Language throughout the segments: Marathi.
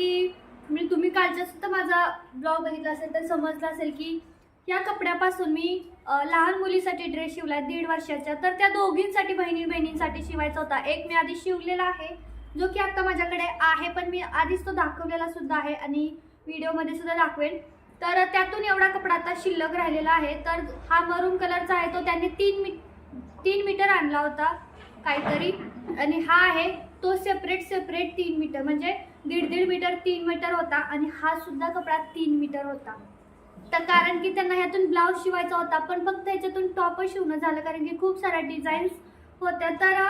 की म्हणजे तुम्ही कालचा सुद्धा माझा ब्लॉग बघितला असेल तर समजलं असेल की या कपड्यापासून मी लहान मुलीसाठी ड्रेस शिवला दीड वर्षाच्या तर त्या दोघींसाठी बहिणी बहिणींसाठी शिवायचा होता. एक मी आधी शिवलेला आहे जो की आत्ता माझ्याकडे आहे पण मी आधीच तो दाखवलेला सुद्धा आहे आणि व्हिडिओमध्ये सुद्धा दाखवेन. तर त्यातून एवढा कपडा आता शिल्लक राहिलेला आहे. तर हा मरून कलरचा आहे तो त्यांनी तीन मी तीन मीटर आणला होता काहीतरी. आणि हा आहे तो सेपरेट सेपरेट तीन मीटर म्हणजे दीड दीड मीटर तीन मीटर होता आणि हा सुद्धा कपडा तीन मीटर होता. तर कारण की त्यांना ह्यातून ब्लाऊज शिवायचा होता पण फक्त ह्याच्यातून टॉपच शिवणं झालं कारण की खूप साऱ्या डिझाईन्स होत्या. तर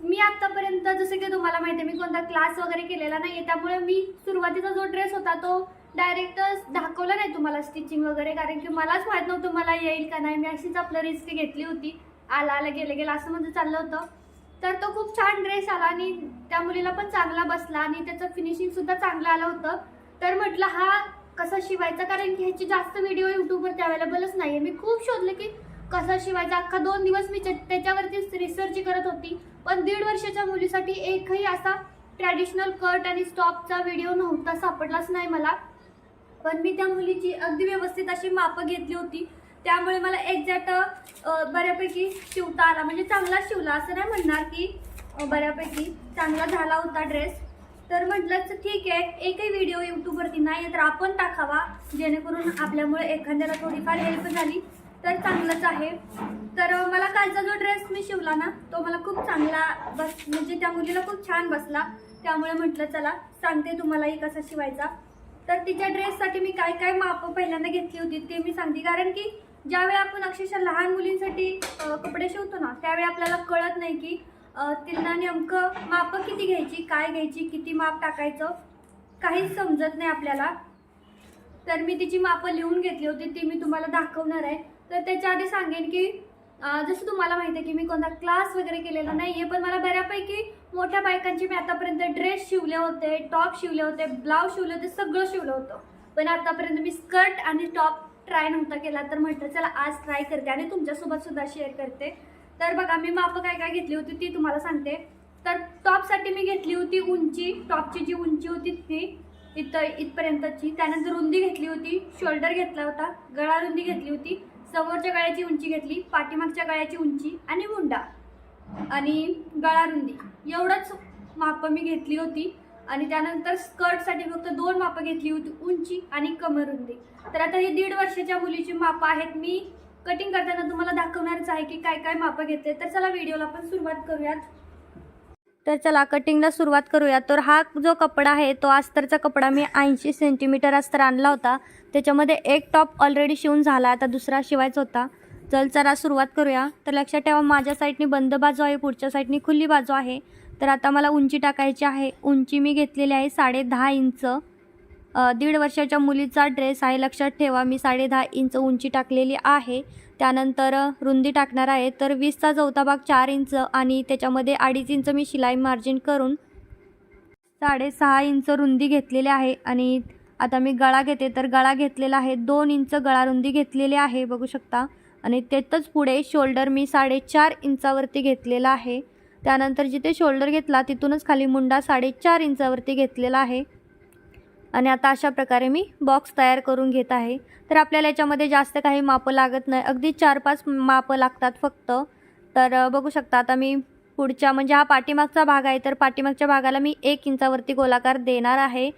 मी आत्तापर्यंत जसं की तुम्हाला माहिती आहे मी कोणता क्लास वगैरे केलेला नाही आहे त्यामुळे मी सुरुवातीचा जो ड्रेस होता तो डायरेक्ट दाखवला नाही तुम्हाला स्टिचिंग वगैरे. कारण की मलाच माहीत नव्हतं मला येईल का नाही. मी अशीच आपलं रिस्क घेतली होती. आला आला गेलं गेलं असं म्हणजे चाललं होतं. तर तो खूप छान ड्रेस आला आणि त्या मुलीला पण चांगला बसला आणि त्याचं फिनिशिंग सुद्धा चांगलं आलं होतं. तर म्हटलं हा कसा शिवायचा? कारण की ह्याची जास्त व्हिडिओ यूट्यूबवरती अवेलेबलच नाही आहे मी खूप शोधले की कसा शिवायचा? अख्खा दोन दिवस मी त्या- त्याच्यावरतीच रिसर्च करत होती. पण दीड वर्षाच्या मुलीसाठी एकही असा ट्रॅडिशनल कट आणि स्टॉपचा व्हिडिओ नव्हता सापडलाच नाही मला. पण मी त्या मुलीची अगदी व्यवस्थित अशी मापं घेतली होती. त्यामुळे मला एक्झॅक्ट बऱ्यापैकी शिवता आला. म्हणजे चांगला शिवला. असं नाही म्हणणार की बऱ्यापैकी चांगला झाला होता ड्रेस तर म्हटलं तर ठीक आहे. एकही व्हिडिओ यूट्यूबवरती नाही तर आपण टाकावा. जेणेकरून आपल्यामुळे एखाद्याला थोडीफार हेल्प झाली तर चांगलंच आहे. तर मला कालचा जो ड्रेस मी शिवला ना तो मला खूप चांगला बस म्हणजे त्या मुलीला खूप छान बसला. त्यामुळे म्हटलं चला सांगते तुम्हालाही कसा शिवायचा. तर तिच्या ड्रेससाठी मी काय काय मापं पहिल्यांदा घेतली होती ते मी सांगते. कारण की ज्यावेळी आपण अक्षरशः लहान मुलींसाठी कपडे शिवतो ना त्यावेळी आपल्याला कळत नाही की त्यांना नेमकं मापं किती घ्यायची काय घ्यायची किती माप टाकायचं काहीच समजत नाही आपल्याला. तर मी तिची मापं लिहून घेतली होती ती मी तुम्हाला दाखवणार आहे. तर त्याच्या आधी सांगेन की जसं तुम्हाला माहिती आहे की मी कोणता क्लास वगैरे केलेला नाही आहे पण मला बऱ्यापैकी मोठ्या बायकांचे मी आतापर्यंत ड्रेस शिवले होते टॉप शिवले होते ब्लाऊज शिवले होते सगळं शिवलं होतं. पण आतापर्यंत मी स्कर्ट आणि टॉप ट्राय नव्हता केला तर म्हटलं चला आज ट्राय करते आणि तुमच्यासोबत सुद्धा शेअर करते. तर बघा मी मापं काय काय घेतली होती ती तुम्हाला सांगते. तर टॉपसाठी मी घेतली होती उंची टॉपची जी उंची होती ती इथं इथपर्यंतची. त्यानंतर रुंदी घेतली होती शोल्डर घेतला होता गळा रुंदी घेतली होती समोरच्या गळ्याची उंची घेतली पाठीमागच्या गळ्याची उंची आणि मुंडा आणि गळा रुंदी. एवढंच मापं मी घेतली होती आणि त्यानंतर स्कर्टसाठी फक्त दोन मापं घेतली होती उंची आणि कमर रुंदी. तर आता ही दीड वर्षाच्या मुलीची मापं आहेत. मी कटिंग करताना तुम्हाला दाखवणारच आहे की काय काय मापं घेतले. तर चला व्हिडिओला आपण सुरुवात करूयात. तर चला कटिंगला सुरुवात करूया तर हा जो कपडा आहे तो अस्तरचा कपडा मी ऐंशी सेंटीमीटर अस्तर आणला होता. त्याच्यामध्ये एक टॉप ऑलरेडी शिवून झाला. आता दुसरा शिवायचा होता. चल चला सुरुवात करूया. तर लक्षात ठेवा माझ्या साईडनी बंद बाजू आहे पुढच्या साईडनी खुली बाजू आहे. तर आता मला उंची टाकायची आहे. उंची मी घेतलेली आहे साडे दहा इंच. दीड वर्षाच्या मुलीचा ड्रेस आहे. लक्षात ठेवा मी साडे दहा इंच उंची टाकलेली आहे. त्यानंतर रुंदी टाकणार आहे. तर वीसचा चौथा भाग चार इंच आणि त्याच्यामध्ये अडीच इंच मी शिलाई मार्जिन करून साडेसहा इंच रुंदी घेतलेली आहे. आणि आता मी गळा घेते. तर गळा घेतलेला आहे. दोन इंच गळा रुंदी घेतलेली आहे. बघू शकता. आणि त्यातच पुढे शोल्डर मी साडेचार इंचावरती घेतलेला आहे. त्यानंतर जिथे शोल्डर घेतला तिथूनच खाली मुंडा साडेचार इंचावरती घेतलेला आहे. आणि आता अशा प्रकारे मी बॉक्स तयार करून घेत आहे. तर आपल्याला याच्यामध्ये जास्त काही मापं लागत नाही. अगदी चार पाच मापं लागतात फक्त. तर बघू शकता आता मी पुढच्या म्हणजे हा पाठीमागचा भाग आहे तर पाठीमागच्या भागाला मी एक इंचावरती गोलाकार देणार आहे.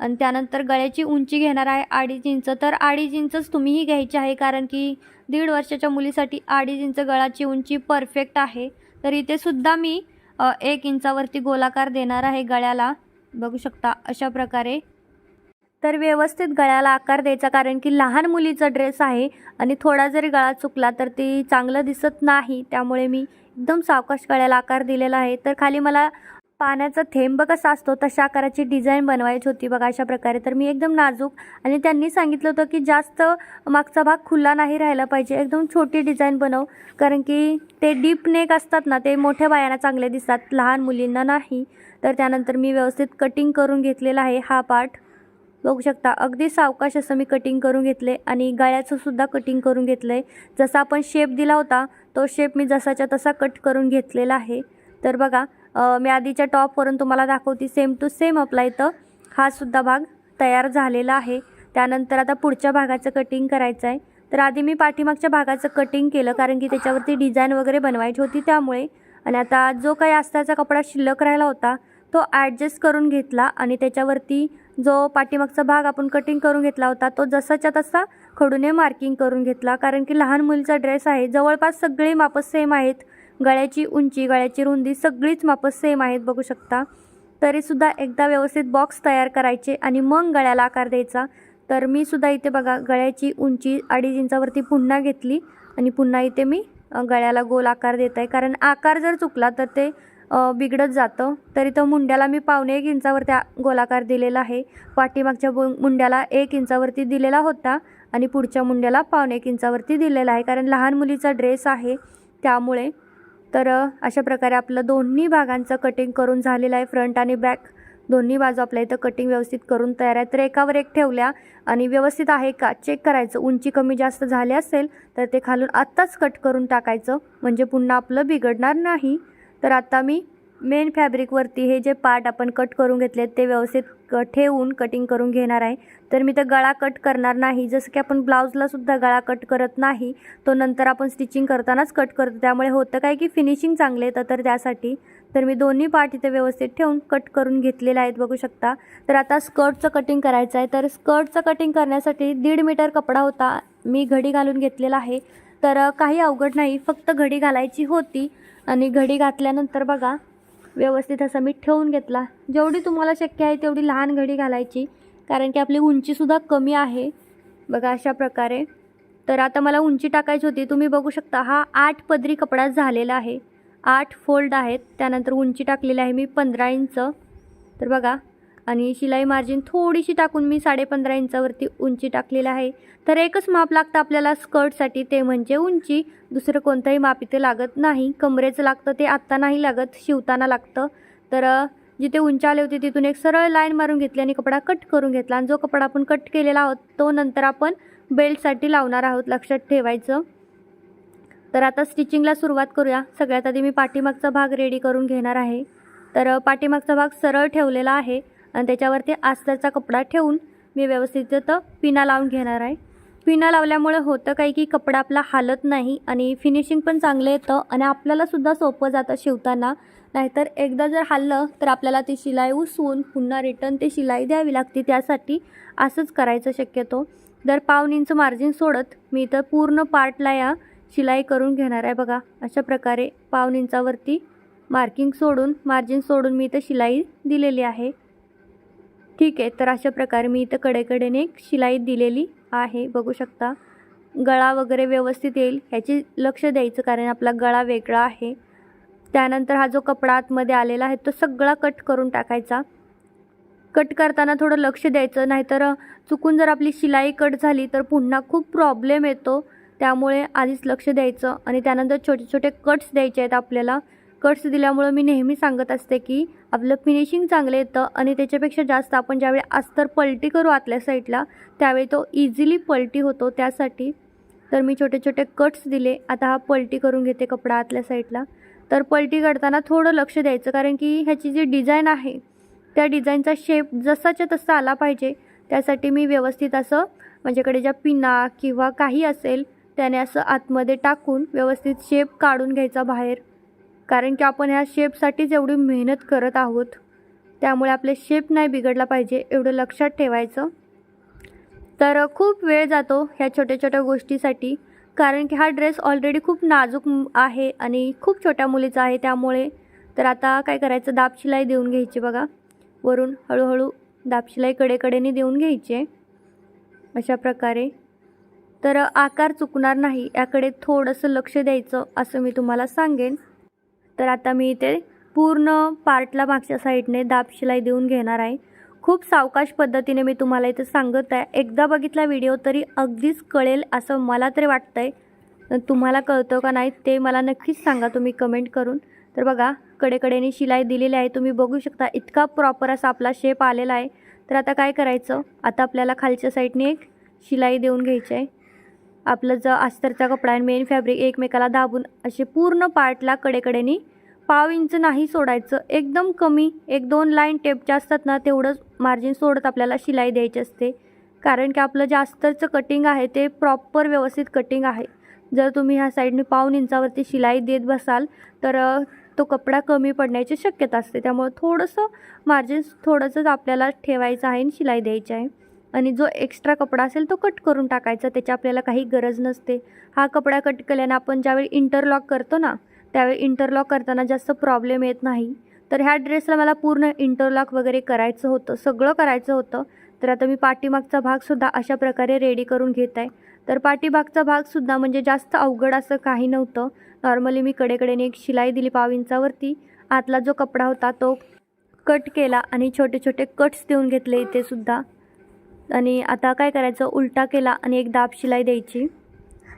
आणि त्यानंतर गळ्याची उंची घेणार आहे अडीच इंच. तर अडीच इंचच तुम्हीही घ्यायची आहे कारण की दीड वर्षाच्या मुलीसाठी अडीच इंच गळाची उंची परफेक्ट आहे. तर इथे सुद्धा मी एक इंचावरती गोलाकार देणार आहे गळ्याला. बघू शकता अशा प्रकारे तर व्यवस्थित गळ्याला आकार द्यायचा कारण की लहान मुलीचा ड्रेस आहे आणि थोडा जरी गळा चुकला तर ती चांगलं दिसत नाही. त्यामुळे मी एकदम सावकाश गळ्याला आकार दिलेला आहे. तर खाली मला पाण्याचा थेंब कसा असतो तशा आकाराची डिझाईन बनवायची होती बघा अशा प्रकारे. तर मी एकदम नाजूक आणि त्यांनी सांगितलं होतं की जास्त मागचा भाग खुला नाही राहिला पाहिजे. एकदम छोटी डिझाईन बनव कारण की ते डीप नेक असतात ना ते मोठ्या बायांना चांगले दिसतात लहान मुलींना नाही. तर त्यानंतर मी व्यवस्थित कटिंग करून घेतलेला आहे हा पार्ट. बघू शकता अगदी सावकाश असं मी कटिंग करून घेतले आणि गळ्याचं सुद्धा कटिंग करून घेतलं आहे जसा आपण शेप दिला होता तो शेप मी जसाच्या तसा कट करून घेतलेला आहे. तर बघा मी आधीच्या टॉपवरून तुम्हाला दाखवते सेम टू सेम आपला इथं. हा सुद्धा भाग तयार झालेला आहे. त्यानंतर आता पुढच्या भागाचं कटिंग करायचं आहे. तर आधी मी पाठीमागच्या भागाचं कटिंग केलं कारण की त्याच्यावरती डिझाईन वगैरे बनवायची होती त्यामुळे. आणि आता जो काही आस्ताचा कपडा शिल्लक राहिला होता तो ॲडजस्ट करून घेतला आणि त्याच्यावरती जो पाठीमागचा भाग आपण कटिंग करून घेतला होता तो जसाच्या तसा खडूने मार्किंग करून घेतला. कारण की लहान मुलीचा ड्रेस आहे जवळपास सगळे मापं सेम आहेत. गळ्याची उंची गळ्याची रुंदी सगळीच मापं सेम आहेत बघू शकता. तरीसुद्धा एकदा व्यवस्थित बॉक्स तयार करायचे आणि मग गळ्याला आकार द्यायचा. तर मी सुद्धा इथे बघा गळ्याची उंची अडीच इंचावरती पुन्हा घेतली आणि पुन्हा इथे मी गळ्याला गोल आकार देत आहे. कारण आकार जर चुकला तर ते बिघडत जातं. तर इथं मुंड्याला मी पावणे एक इंचावरती गोलाकार दिलेला आहे. पाठीमागच्या बु मुंड्याला एक इंचावरती दिलेला होता आणि पुढच्या मुंड्याला पावणे एक इंचावरती दिलेला आहे. कारण लहान मुलीचा ड्रेस आहे त्यामुळे. तर अशा प्रकारे आपलं दोन्ही भागांचं कटिंग करून झालेलं आहे. फ्रंट आणि बॅक दोन्ही बाजू आपल्या इथं कटिंग व्यवस्थित करून तयार आहे. तर एकावर एक ठेवल्या आणि व्यवस्थित आहे का? चेक करायचं. उंची कमी जास्त झाली असेल तर ते खालून आत्ताच कट करून टाकायचं. म्हणजे पुन्हा आपलं बिघडणार नाही. तर आता मी मेन फॅब्रिकवरती हे जे पार्ट आपण कट करून घेतलेत ते व्यवस्थित क ठेवून कटिंग करून घेणार आहे. तर मी तर गळा कट करणार नाही. जसं की आपण ब्लाऊजलासुद्धा गळा कट करत नाही तो नंतर आपण स्टिचिंग करतानाच कट करतो. त्यामुळे होतं काय की फिनिशिंग चांगले येतं तर त्यासाठी तर मी दोन्ही पार्ट इथे व्यवस्थित ठेवून कट करून घेतलेले आहेत बघू शकता. तर आता स्कर्टचं कटिंग करायचं आहे. तर स्कर्टचं कटिंग करण्यासाठी दीड मीटर कपडा होता. मी घडी घालून घेतलेला आहे. तर काही अवघड नाही. फक्त घडी घालायची होती. आणि घडी घातल्यानंतर बघा व्यवस्थित असं मी ठेवून घेतला. जेवढी तुम्हाला शक्य आहे तेवढी लहान घडी घालायची कारण की आपली उंचीसुद्धा कमी आहे. बघा अशा प्रकारे. तर आता मला उंची टाकायची होती. तुम्ही बघू शकता हा आठ पदरी कपडा झालेला आहे. आठ फोल्ड आहेत. त्यानंतर उंची टाकलेली आहे मी पंधरा इंच. तर बघा आणि शिलाई मार्जिन थोडीशी टाकून मी साडेपंधरा इंचावरती उंची टाकलेली आहे. तर एकच माप लागतं आपल्याला स्कर्टसाठी ते म्हणजे उंची. दुसरं कोणतंही माप इथे लागत नाही. कमरेचं लागतं ते आत्ता नाही लागत शिवताना लागतं. तर जिथे उंची आली होती तिथून एक सरळ लाईन मारून घेतली आणि कपडा कट करून घेतला. आणि जो कपडा आपण कट केलेला आहोत तो नंतर आपण बेल्टसाठी लावणार आहोत लक्षात ठेवायचं. तर आता स्टिचिंगला सुरुवात करूया. सगळ्यात आधी मी पाठीमागचा भाग रेडी करून घेणार आहे. तर पाठीमागचा भाग सरळ ठेवलेला आहे. आणि त्याच्यावरती आस्तरचा कपडा ठेवून मी व्यवस्थित तिथं पिना लावून घेणार आहे. पिना लावल्यामुळे होतं काही की कपडा आपला हालत नाही आणि फिनिशिंग पण चांगलं येतं आणि आपल्यालासुद्धा सोपं जातं शिवताना. नाहीतर एकदा जर हल्लं तर आपल्याला ती शिलाई उसवून पुन्हा रिटर्न ते शिलाई द्यावी लागते. त्यासाठी असंच करायचं शक्यतो. जर पाऊन इंच मार्जिन सोडत मी तर पूर्ण पार्टला या शिलाई करून घेणार आहे बघा. अशा प्रकारे पाऊन इंचावरती मार्किंग सोडून मार्जिन सोडून मी इथं शिलाई दिलेली आहे. ठीक आहे तर अशा प्रकारे मी इथं कडेकडेने एक शिलाई दिलेली आहे. बघू शकता गळा वगैरे व्यवस्थित येईल. ह्याची लक्ष द्यायचं कारण आपला गळा वेगळा आहे. त्यानंतर हा जो कपडा आतमध्ये आलेला आहे तो सगळा कट करून टाकायचा. कट करताना थोडं लक्ष द्यायचं नाहीतर चुकून जर आपली शिलाई कट झाली तर पुन्हा खूप प्रॉब्लेम येतो. त्यामुळे आधीच लक्ष द्यायचं आणि त्यानंतर छोटे छोटे कट्स द्यायचे आहेत आपल्याला. कट्स दिल्यामुळं मी नेहमी सांगत असते की आपलं फिनिशिंग चांगलं येतं आणि त्याच्यापेक्षा जास्त आपण ज्यावेळी अस्तर पलटी करू आतल्या साईडला त्यावेळी तो इझिली पलटी होतो त्यासाठी. तर मी छोटे छोटे कट्स दिले. आता हा पलटी करून घेते कपडा आतल्या साईडला तर पलटी करताना थोडं लक्ष द्यायचं कारण की ह्याची जी डिझाईन आहे त्या डिझाईनचा शेप जसाच्या तसा आला पाहिजे. त्यासाठी मी व्यवस्थित असं माझ्याकडे ज्या पिना किंवा काही असेल त्याने असं आतमध्ये टाकून व्यवस्थित शेप काढून घ्यायचा बाहेर. कारण की आपण ह्या शेपसाठीच एवढी मेहनत करत आहोत त्यामुळे आपले शेप नाही बिघडला पाहिजे एवढं लक्षात ठेवायचं. तर खूप वेळ जातो ह्या छोट्या छोट्या गोष्टीसाठी कारण की हा ड्रेस ऑलरेडी खूप नाजूक आहे आणि खूप छोट्या मुलीचा आहे त्यामुळे तर आता काय करायचं दाब शिलाई देऊन घ्यायची बघा. वरून हळूहळू दाब शिलाई कडेकडेने देऊन घ्यायची आहे अशा प्रकारे. तर आकार चुकणार नाही याकडे थोडंसं लक्ष द्यायचं असं मी तुम्हाला सांगेन. तर आता मी इथे पूर्ण पार्टला मागच्या साईडने दाब शिलाई देऊन घेणार आहे. खूप सावकाश पद्धतीने मी तुम्हाला इथं सांगत आहे. एकदा बघितला व्हिडिओ तरी अगदीच कळेल असं मला तरी वाटतं आहे तुम्हाला कळतं का नाही ते मला नक्कीच सांगा तुम्ही कमेंट करून. तर बघा कडेकडेने शिलाई दिलेली आहे. तुम्ही बघू शकता इतका प्रॉपर असा आपला शेप आलेला आहे. तर आता काय करायचं? आता आपल्याला खालच्या साईडने एक शिलाई देऊन घ्यायची आहे. आपलं जो अस्तरचा कपडा आणि मेन फॅब्रिक एकमेकाला दाबून असे पूर्ण पार्टला कडेकडेने पाव इंच नाही सोडायचं. एकदम कमी एक दोन लाईन टेपच्या असतात ना तेवढंच मार्जिन सोडत आपल्याला शिलाई द्यायची असते. कारण की आपलं जे अस्तरचं कटिंग आहे ते प्रॉपर व्यवस्थित कटिंग आहे. जर तुम्ही ह्या साईडने पाऊन इंचावरती शिलाई देत बसाल तर तो कपडा कमी पडण्याची शक्यता असते. त्यामुळे थोडंसं मार्जिन थोडंसंच आपल्याला ठेवायचं आहे आणि शिलाई द्यायची आहे. आणि जो एक्स्ट्रा कपडा असेल तो कट करून टाकायचा त्याची आपल्याला काही गरज नसते. हा कपडा कट केल्याने आपण ज्यावेळी इंटरलॉक करतो ना त्यावेळी इंटरलॉक करताना जास्त प्रॉब्लेम येत नाही. तर ह्या ड्रेसला मला पूर्ण इंटरलॉक वगैरे करायचं होतं सगळं करायचं होतं. तर आता मी पाठीमागचा भागसुद्धा अशा प्रकारे रेडी करून घेत आहे. तर पाठीमागचा भागसुद्धा म्हणजे जास्त अवघड असं काही नव्हतं. नॉर्मली मी कडेकडेने एक शिलाई दिली पाव इंचावरती. आतला जो कपडा होता तो कट केला आणि छोटे छोटे कट्स देऊन घेतले इथे सुद्धा. आणि आता काय करायचं? उलटा केला आणि एक दाब शिलाई द्यायची.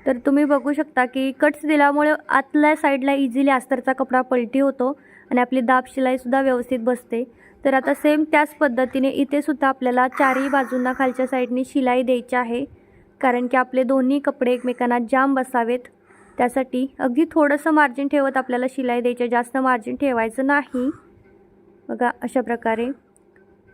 तर तुम्ही बघू शकता की कट्स दिल्यामुळे आतल्या साईडला इझिली अस्तरचा कपडा पलटी होतो आणि आपली दाब शिलाईसुद्धा व्यवस्थित बसते. तर आता सेम त्याच पद्धतीने इथे सुद्धा आपल्याला चारही बाजूंना खालच्या साईडने शिलाई द्यायची आहे. कारण की आपले दोन्ही कपडे एकमेकांना जाम बसावेत. त्यासाठी अगदी थोडंसं मार्जिन ठेवत आपल्याला शिलाई द्यायची जास्त मार्जिन ठेवायचं नाही. बघा अशा प्रकारे.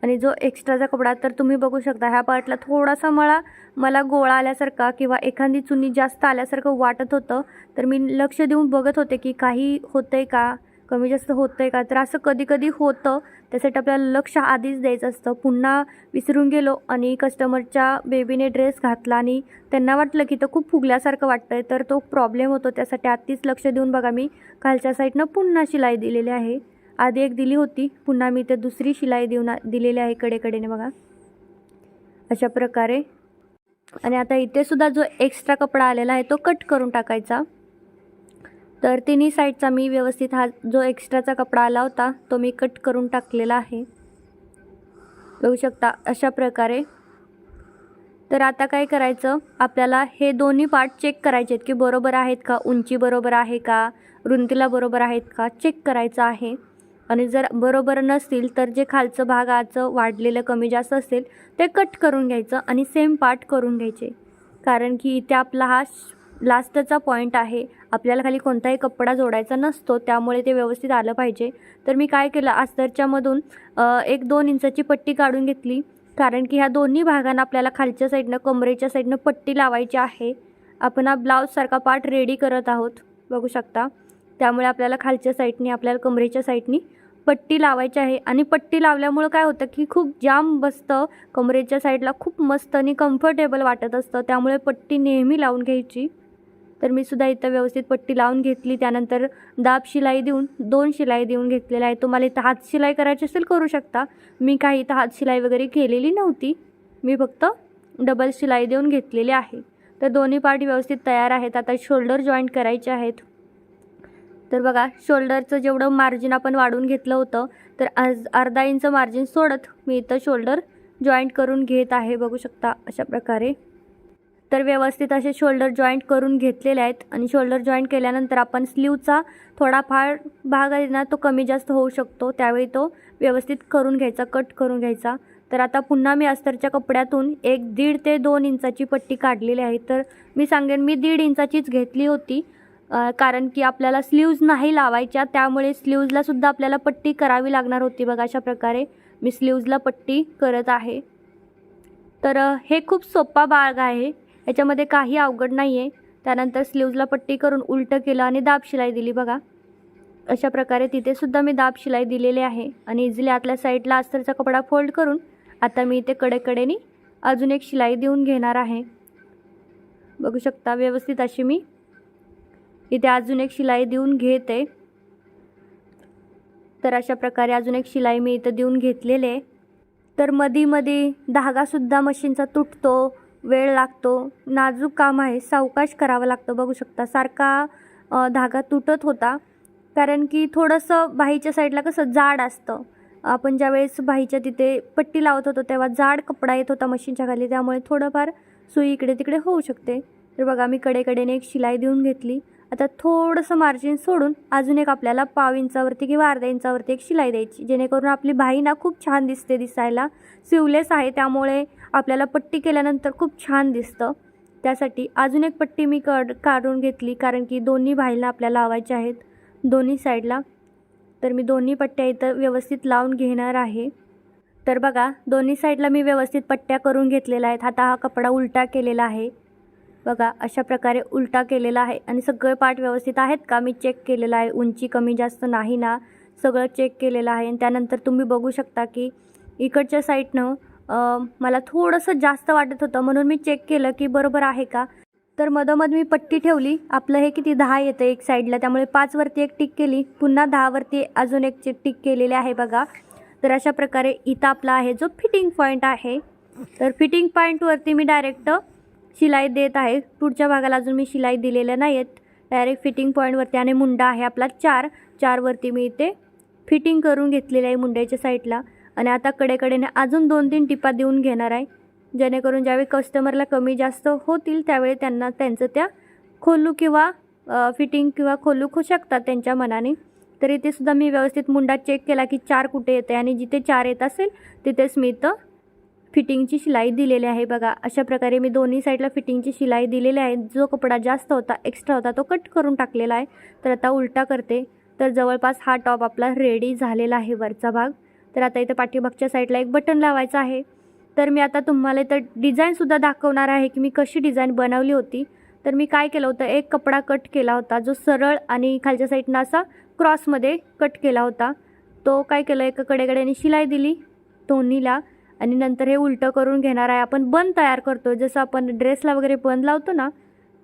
आणि जो एक्स्ट्राचा कपडा तर तुम्ही बघू शकता ह्या पार्टला थोडासा मला मला गोळा आल्यासारखा किंवा एखादी चुनी जास्त आल्यासारखं वाटत होतं तर मी लक्ष देऊन बघत होते की काही होतं आहे का कमी जास्त होतं आहे का? तर असं कधी कधी होतं त्यासाठी आपल्याला लक्ष आधीच द्यायचं असतं. पुन्हा विसरून गेलो आणि कस्टमरच्या बेबीने ड्रेस घातला आणि त्यांना वाटलं की तो खूप फुगल्यासारखं वाटतं आहे तर तो प्रॉब्लेम होतो. त्यासाठी आधीच लक्ष देऊन बघा मी खालच्या साईडनं पुन्हा शिलाई दिलेली आहे. आधी एक दिली होती पुन्हा मी ते दुसरी शिलाई देऊन आ- दिलेली आहे कडेकडेने बघा. अशा प्रकारे. आणि आता इथे सुद्धा जो एक्स्ट्रा कपडा आलेला आहे तो कट करून टाकायचा. तर तिन्ही साईडचा मी व्यवस्थित हा जो एक्स्ट्राचा कपडा आला होता तो मी कट करून टाकलेला आहे. बघू शकता अशा प्रकारे. तर आता काय करायचं? आपल्याला हे दोन्ही पार्ट चेक करायचे आहेत की बरोबर आहेत का? उंची बरोबर आहे का? रुंदीला बरोबर आहेत का? चेक करायचं आहे. आणि जर बरोबर नसतील तर जे खालचं भागाचं वाढलेलं कमी जास्त असेल ते कट करून घ्यायचं आणि सेम पार्ट करून घ्यायचे. कारण की इथे आपला हा लास्टचा पॉईंट आहे. आपल्याला खाली कोणताही कपडा जोडायचा नसतो त्यामुळे ते व्यवस्थित आलं पाहिजे. तर मी काय केलं अस्तरच्यामधून एक दोन इंचाची पट्टी काढून घेतली. कारण की ह्या दोन्ही भागांना आपल्याला खालच्या साईडनं कमरेच्या साईडनं पट्टी लावायची आहे. आपण हा ब्लाऊजसारखा पार्ट रेडी करत आहोत बघू शकता. त्यामुळे आपल्याला खालच्या साईडनी आपल्याला कमरेच्या साईडनी पट्टी लावायची आहे. आणि पट्टी लावल्यामुळं काय होतं की खूप जाम बसतं. कमरेच्या साईडला खूप मस्त आणि कम्फर्टेबल वाटत असतं. त्यामुळे पट्टी नेहमी लावून घ्यायची. तर मी सुद्धा इथं व्यवस्थित पट्टी लावून घेतली. त्यानंतर दाब शिलाई देऊन दोन शिलाई देऊन घेतलेल्या आहे तुम्हाला इथं हात शिलाई करायची असेल करू शकता. मी काही इथं हात शिलाई वगैरे केलेली नव्हती. मी फक्त डबल शिलाई देऊन घेतलेली आहे. तर दोन्ही पार्ट व्यवस्थित तयार आहेत. आता शोल्डर जॉईंट करायचे आहेत. तर बघा शोल्डरचं जेवढं मार्जिन आपण वाढवून घेतलं होतं तर आज अर्धा इंच मार्जिन सोडत मी इथं शोल्डर जॉईंट करून घेत आहे बघू शकता अशा प्रकारे. तर व्यवस्थित असे शोल्डर जॉईंट करून घेतलेले आहेत आणि शोल्डर जॉईंट केल्यानंतर आपण स्लीवचा थोडाफार भाग आहे ना तो कमी जास्त होऊ शकतो. त्यावेळी तो व्यवस्थित करून घ्यायचा कट करून घ्यायचा. तर आता पुन्हा मी अस्तरच्या कपड्यातून एक दीड ते दोन इंचाची पट्टी काढलेली आहे. तर मी सांगेन मी दीड इंचाचीच घेतली होती. कारण की आपल्याला स्लीव्ज नाही लावायच्या त्यामुळे स्लीव्जला सुद्धा आपल्याला पट्टी करावी लागणार होती बघा अशा प्रकारे. मी स्लीव्जला पट्टी करत आहे. तर हे खूप सोपा बाग आहे. याच्यामध्ये काही अवघड नाही आहे त्यानंतर स्लीव्जला पट्टी करून उलटं केलं आणि दाब शिलाई दिली बघा. अशा प्रकारे तिथेसुद्धा मी दाब शिलाई दिलेली आहे. आणि इझिली आतल्या साईडला अस्तरचा कपडा फोल्ड करून आता मी इथे कडेकडेनी अजून एक शिलाई देऊन घेणार आहे. बघू शकता व्यवस्थित अशी मी इथे अजून एक शिलाई देऊन घेते. तर अशा प्रकारे अजून एक शिलाई मी इथं देऊन घेतलेले आहे. तर मधी मधी धागासुद्धा मशीनचा तुटतो वेळ लागतो नाजूक काम आहे सावकाश करावं लागतं बघू शकता. सारखा धागा तुटत होता. कारण की थोडंसं बाहीच्या साईडला कसं जाड असतं. आपण ज्यावेळेस बाहीच्या तिथे पट्टी लावत होतो तेव्हा जाड कपडा येत होता मशीनच्या खाली. त्यामुळे थोडंफार सुई इकडे तिकडे होऊ शकते. तर बघा मी कडेकडेने एक शिलाई देऊन घेतली. आता थोडंसं मार्जिन सोडून अजून एक आपल्याला पाव इंचावरती किंवा अर्धा इंचावरती एक शिलाई द्यायची. जेणेकरून आपली बाही ना खूप छान दिसते दिसायला. सिवलेस आहे त्यामुळे आपल्याला पट्टी केल्यानंतर खूप छान दिसतं. त्यासाठी अजून एक पट्टी मी कड काढून घेतली कारण की दोन्ही बाईला आपल्याला लावायच्या आहेत. दोन्ही साईडला तर मी दोन्ही पट्ट्या इथं व्यवस्थित लावून घेणार आहे. तर बघा दोन्ही साईडला मी व्यवस्थित पट्ट्या करून घेतलेल्या आहेत. आता हा कपडा उलटा केलेला आहे. बघा अशा प्रकारे उलटा केलेला आहे. आणि सगळे पार्ट व्यवस्थित आहेत का? मी चेक केलेला आहे. उंची कमी जास्त नाही ना? सगळं चेक केलेलं आहे. आणि त्यानंतर तुम्ही बघू शकता की इकडच्या साईडनं मला थोडंसं जास्त वाटत होतं. म्हणून मी चेक केलं की बरोबर आहे का? तर मधोमध मी पट्टी ठेवली. आपलं हे किती? दहा येतं एक साईडला त्यामुळे पाचवरती एक टिक केली. पुन्हा दहावरती अजून एक टिक केलेली आहे बघा. तर अशा प्रकारे इथं आपला आहे जो फिटिंग पॉईंट आहे. तर फिटिंग पॉईंटवरती मी डायरेक्ट शिलाई देत आहे. पुढच्या भागाला अजून मी शिलाई दिलेल्या नाही आहेत डायरेक्ट फिटिंग पॉईंटवरती आणि मुंडा आहे आपला चार. चारवरती मी इथे फिटिंग करून घेतलेली आहे मुंड्याच्या साईडला आणि आता कडेकडेने अजून दोन तीन टिपा देऊन घेणार आहे. जेणेकरून ज्यावेळी कस्टमरला कमी जास्त होतील त्यावेळी त्यांना त्यांचं त्या खोलू किंवा फिटिंग किंवा खोलू होऊ शकतात त्यांच्या मनाने. तर इथे सुद्धा मी व्यवस्थित मुंडा चेक केला की चार कुठे येते आणि जिथे चार येत असेल तिथेच मी इथं फिटिंगची शिलाई दिलेली आहे बघा. अशा प्रकारे मी दोन्ही साईडला फिटिंगची शिलाई दिलेली आहे. जो कपडा जास्त होता एक्स्ट्रा होता तो कट करून टाकलेला आहे. तर आता उलटा करते. तर जवळपास हा टॉप आपला रेडी झालेला आहे वरचा भाग. तर आता इथं पाठीमागच्या साईडला एक बटन लावायचं आहे. तर मी आता तुम्हाला इथं डिझाईनसुद्धा दाखवणार आहे की मी कशी डिझाईन बनवली होती. तर मी काय केलं होतं एक कपडा कट केला होता जो सरळ आणि खालच्या साईडनं असा क्रॉसमध्ये कट केला होता. तो काय केलं एका कडेकडेने शिलाई दिली दोन्हीला. आणि नंतर हे उलटं करून घेणार आहे. आपण बंद तयार करतो जसं आपण ड्रेसला वगैरे बंद लावतो ना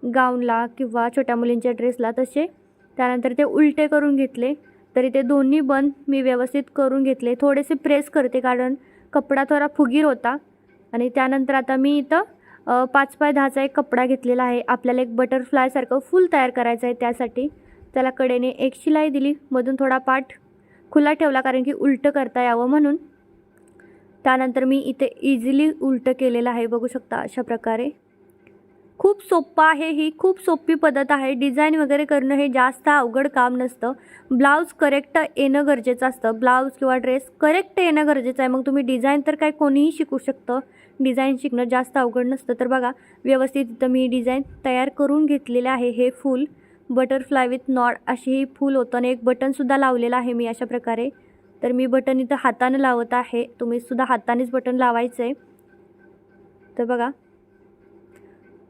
गाऊनला किंवा छोट्या मुलींच्या ड्रेसला तसे त्यानंतर ते उलटे करून घेतले तरी ते दोन्ही बंद मी व्यवस्थित करून घेतले. थोडेसे प्रेस करते कारण कपडा थोडा फुगीर होता. आणि त्यानंतर आता मी इथं पाच पाय दहाचा एक कपडा घेतलेला आहे. आपल्याला एक बटरफ्लायसारखं फुल तयार करायचं आहे त्यासाठी. त्याला कडेने एक शिलाई दिली. मधून थोडा पाठ खुला ठेवला कारण की उलटं करता यावं म्हणून. त्यानंतर मी इथे इझिली उलटं केलेलं आहे. बघू शकता अशा प्रकारे. खूप सोप्पं आहे ही. खूप सोपी पद्धत आहे. डिझाईन वगैरे करणं हे जास्त अवघड काम नसतं. ब्लाऊज करेक्ट येणं गरजेचं असतं. ब्लाऊज किंवा ड्रेस करेक्ट येणं गरजेचं आहे. मग तुम्ही डिझाईन तर काय कोणीही शिकू शकतं. डिझाईन शिकणं जास्त अवघड नसतं. तर बघा व्यवस्थित इथं मी डिझाईन तयार करून घेतलेलं आहे हे फूल. बटरफ्लाय विथ नॉड अशी ही फूल होतं आणि एक बटनसुद्धा लावलेलं आहे मी अशा प्रकारे. तर मी बटन इथं हातानं लावत आहे. तुम्ही सुद्धा हातानेच बटन लावायचं आहे तर बघा.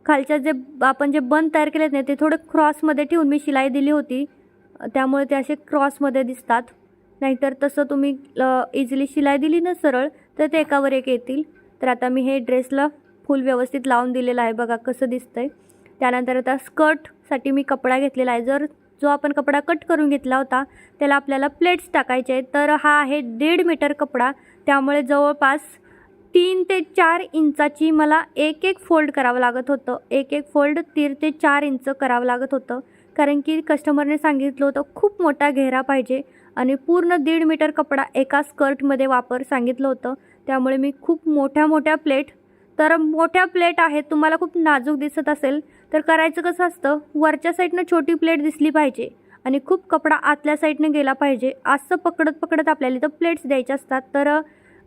खालच्या जे आपण जे बंद तयार केलेत नाही ते थोडं क्रॉसमध्ये ठेवून मी शिलाई दिली होती. त्यामुळे ते असे क्रॉसमध्ये दिसतात. नाहीतर तसं तुम्ही इझिली शिलाई दिली ना सरळ तर ते एकावर एक येतील. तर आता मी हे ड्रेसला फुल व्यवस्थित लावून दिलेलं आहे. बघा कसं दिसतंय. त्यानंतर आता स्कर्टसाठी मी कपडा घेतलेला आहे. जर जो आपण कपडा कट करून घेतला होता त्याला आपल्याला प्लेट्स टाकायचे आहेत. तर हा आहे दीड मीटर कपडा. त्यामुळे जवळपास तीन ते चार इंचाची मला एक एक फोल्ड करावं लागत होतं. एक एक फोल्ड तीन ते चार इंच करावं लागत होतं. कारण की कस्टमरने सांगितलं होतं खूप मोठा घेरा पाहिजे. आणि पूर्ण दीड मीटर कपडा एका स्कर्टमध्ये वापर सांगितलं होतं. त्यामुळे मी खूप मोठ्या मोठ्या प्लेट तर मोठ्या प्लेट आहेत तुम्हाला खूप नाजूक दिसत असेल. तर करायचं कसं असतं वरच्या साईडनं छोटी प्लेट दिसली पाहिजे आणि खूप कपडा आतल्या साईडनं गेला पाहिजे. असं पकडत पकडत आपल्याला इथं प्लेट्स द्यायच्या असतात. तर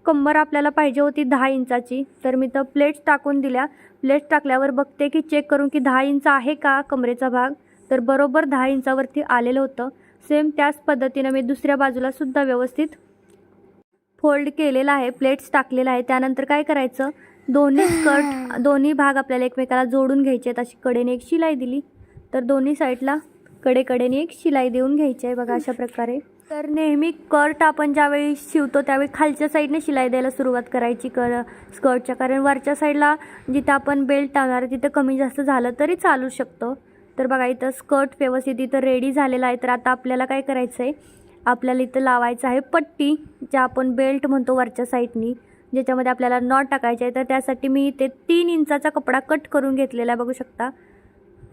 कंबर आपल्याला पाहिजे होती दहा इंचाची. तर मी तर प्लेट्स टाकून दिल्या. प्लेट्स टाकल्यावर बघते की चेक करून की दहा इंच आहे का कमरेचा भाग? तर बरोबर दहा इंचावरती आलेलं होतं. सेम त्याच पद्धतीनं मी दुसऱ्या बाजूला सुद्धा व्यवस्थित फोल्ड केलेला आहे. प्लेट्स टाकलेला आहे. त्यानंतर काय करायचं? दोन्ही स्कर्ट दोन्ही भाग आपल्याला एकमेकाला जोडून घ्यायचे आहेत. अशी कडेने एक शिलाई दिली. तर दोन्ही साईडला कडेकडेने एक शिलाई देऊन घ्यायची आहे बघा अशा प्रकारे. तर नेहमी कर्ट आपण ज्यावेळी शिवतो त्यावेळी खालच्या साईडने शिलाई द्यायला सुरुवात करायची कर स्कर्टच्या. कारण वरच्या साईडला जिथं आपण बेल्ट आहे तिथं कमी जास्त झालं तरी चालू शकतं. तर बघा इथं स्कर्ट व्यवस्थित इथं रेडी झालेला आहे. तर आता आपल्याला काय करायचं आहे आपल्याला इथं लावायचं आहे पट्टी ज्या आपण बेल्ट म्हणतो वरच्या साईडनी. ज्याच्यामध्ये आपल्याला नॉट टाकायचे आहे तर त्यासाठी मी इथे तीन इंचाचा कपडा कट करून घेतलेला बघू शकता.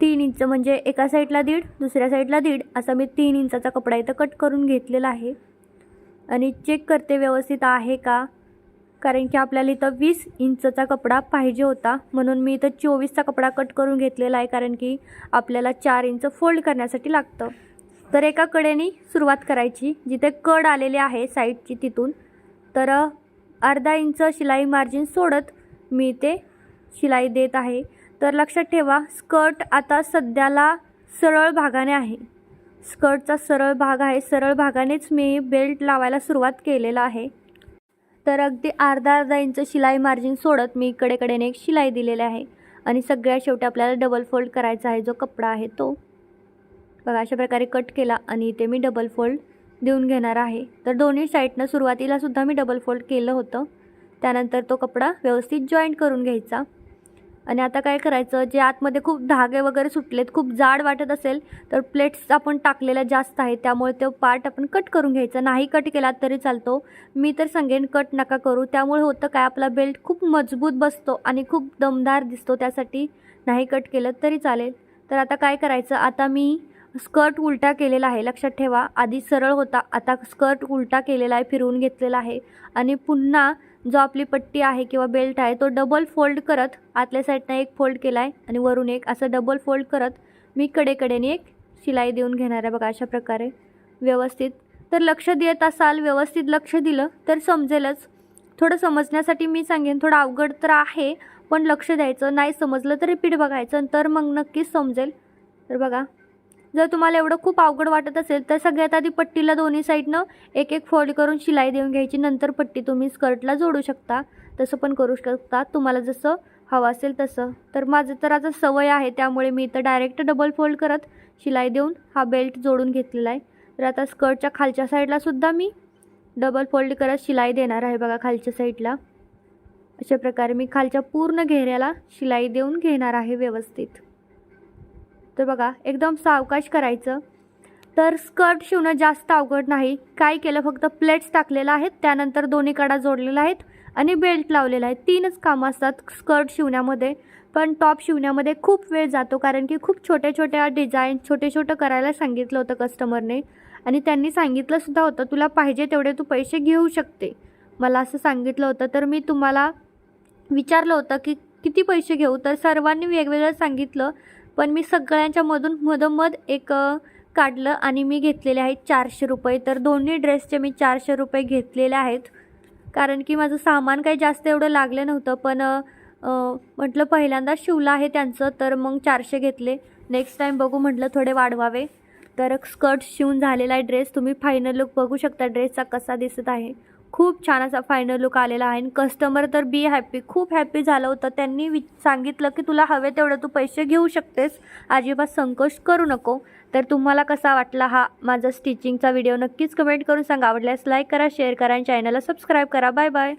तीन इंच म्हणजे एका साईडला दीड दुसऱ्या साईडला दीड असा मी तीन इंचाचा कपडा इथं कट करून घेतलेला आहे. आणि चेक करते व्यवस्थित आहे का? कारण की आपल्याला इथं वीस इंचचा कपडा पाहिजे होता म्हणून मी इथं चोवीसचा कपडा कट करून घेतलेला आहे कारण की आपल्याला चार इंच फोल्ड करण्यासाठी लागतं. तर एका कडेने सुरुवात करायची जिथे कड आलेले आहे साईडची तिथून तर अर्धा इंच शिलाई मार्जिन सोडत मी ते शिलाई देत आहे. तर लक्षात ठेवा स्कर्ट आता सध्याला सरळ भागाने आहे. स्कर्टचा सरळ भाग आहे. सरळ भागानेच मी बेल्ट लावायला सुरुवात केलेला आहे. तर अगदी अर्धा अर्धा इंच शिलाई मार्जिन सोडत मी इकडेकडेने एक शिलाई दिलेली आहे. आणि सगळ्या शेवटी आपल्याला डबल फोल्ड करायचा आहे जो कपडा आहे तो. बघा अशा प्रकारे कट केला आणि इथे मी डबल फोल्ड देऊन घेणार आहे. तर दोन्ही साईडनं सुरुवातीला सुद्धा मी डबल फोल्ड केलं होतं. त्यानंतर तो कपडा व्यवस्थित जॉईंट करून घ्यायचा. आणि आता काय करायचं जे आतमध्ये खूप धागे वगैरे सुटलेत खूप जाड वाटत असेल तर प्लेट्स आपण टाकलेल्या जास्त आहेत त्यामुळे तो पार्ट आपण कट करून घ्यायचा. नाही कट केला तरी चालतो. मी तर सांगेन कट नका करू. त्यामुळे होतं काय आपला बेल्ट खूप मजबूत बसतो आणि खूप दमदार दिसतो त्यासाठी. नाही कट केलं तरी चालेल. तर आता काय करायचं आता मी स्कर्ट उलटा केलेला आहे. लक्षात ठेवा आधी सरळ होता आता स्कर्ट उलटा केलेला आहे फिरवून घेतलेला आहे. आणि पुन्हा जो आपली पट्टी आहे किंवा बेल्ट आहे तो डबल फोल्ड करत आतल्या साईडनं एक फोल्ड केला आहे आणि वरून एक असं डबल फोल्ड करत मी कडेकडेने एक शिलाई देऊन घेणार आहे बघा अशा प्रकारे. व्यवस्थित. तर लक्ष देत असाल व्यवस्थित लक्ष दिलं तर समजेलच. थोडं समजण्यासाठी मी सांगेन थोडं अवघड तर आहे पण लक्ष द्यायचं. नाही समजलं तर रिपीट बघायचं तर मग नक्कीच समजेल. तर बघा जर तुम्हाला एवढं खूप अवघड वाटत असेल तर सगळ्यात आधी पट्टीला दोन्ही साईडनं एक एक फोल्ड करून शिलाई देऊन घ्यायची. नंतर पट्टी तुम्ही स्कर्टला जोडू शकता. तसं पण करू शकता. तुम्हाला जसं हवं असेल तसं. तर माझं तर आता सवय आहे त्यामुळे मी इथं डायरेक्ट डबल फोल्ड करत शिलाई देऊन हा बेल्ट जोडून घेतलेला आहे. तर आता स्कर्टच्या खालच्या साईडला सुद्धा मी डबल फोल्ड करत शिलाई देणार आहे बघा खालच्या साईडला अशा प्रकारे मी खालच्या पूर्ण घेऱ्याला शिलाई देऊन घेणार आहे व्यवस्थित. तर बघा एकदम सावकाश करायचं. तर स्कर्ट शिवणं जास्त अवघड नाही. काय केलं? फक्त प्लेट्स टाकलेल्या आहेत. त्यानंतर दोन्ही कडा जोडलेल्या आहेत आणि बेल्ट लावलेला आहे. तीनच कामं असतात स्कर्ट शिवण्यामध्ये. पण टॉप शिवण्यामध्ये खूप वेळ जातो कारण की खूप छोट्या छोट्या डिझाईन छोटे छोटं करायला सांगितलं होतं कस्टमरने. आणि त्यांनी सांगितलंसुद्धा होतं तुला पाहिजे तेवढे तू पैसे घेऊ शकते. मला असं सांगितलं होतं. तर मी तुम्हाला विचारलं होतं की किती पैसे घेऊ? तर सर्वांनी वेगवेगळं सांगितलं. पण मी सगळ्यांच्या मधून मधोमध एक काढलं आणि मी घेतलेले आहेत चारशे रुपये. तर दोन्ही ड्रेसचे मी चारशे रुपये घेतलेले आहेत. कारण की माझं सामान काही जास्त एवढं लागलं नव्हतं पण म्हटलं पहिल्यांदा शिवलं आहे त्यांचं तर मग चारशे घेतले. नेक्स्ट टाईम बघू म्हटलं थोडे वाढवावे. तर स्कर्ट शिवून झालेला आहे ड्रेस. तुम्ही फायनल लुक बघू शकता ड्रेसचा कसा दिसत आहे. खूप छान असा फायनल लुक आलेला आहे. आणि कस्टमर तर बी हॅपी खूप हॅपी झालं होतं. त्यांनी वि सांगितलं की तुला हवे तेवढं तू पैसे घेऊ शकतेस. अजिबात संकोच करू नको. तर तुम्हाला कसा वाटला हा माझा स्टिचिंगचा व्हिडिओ नक्कीच कमेंट करून सांगा. आवडल्यास लाईक करा शेअर करा आणि चॅनलला सबस्क्राईब करा. Bye bye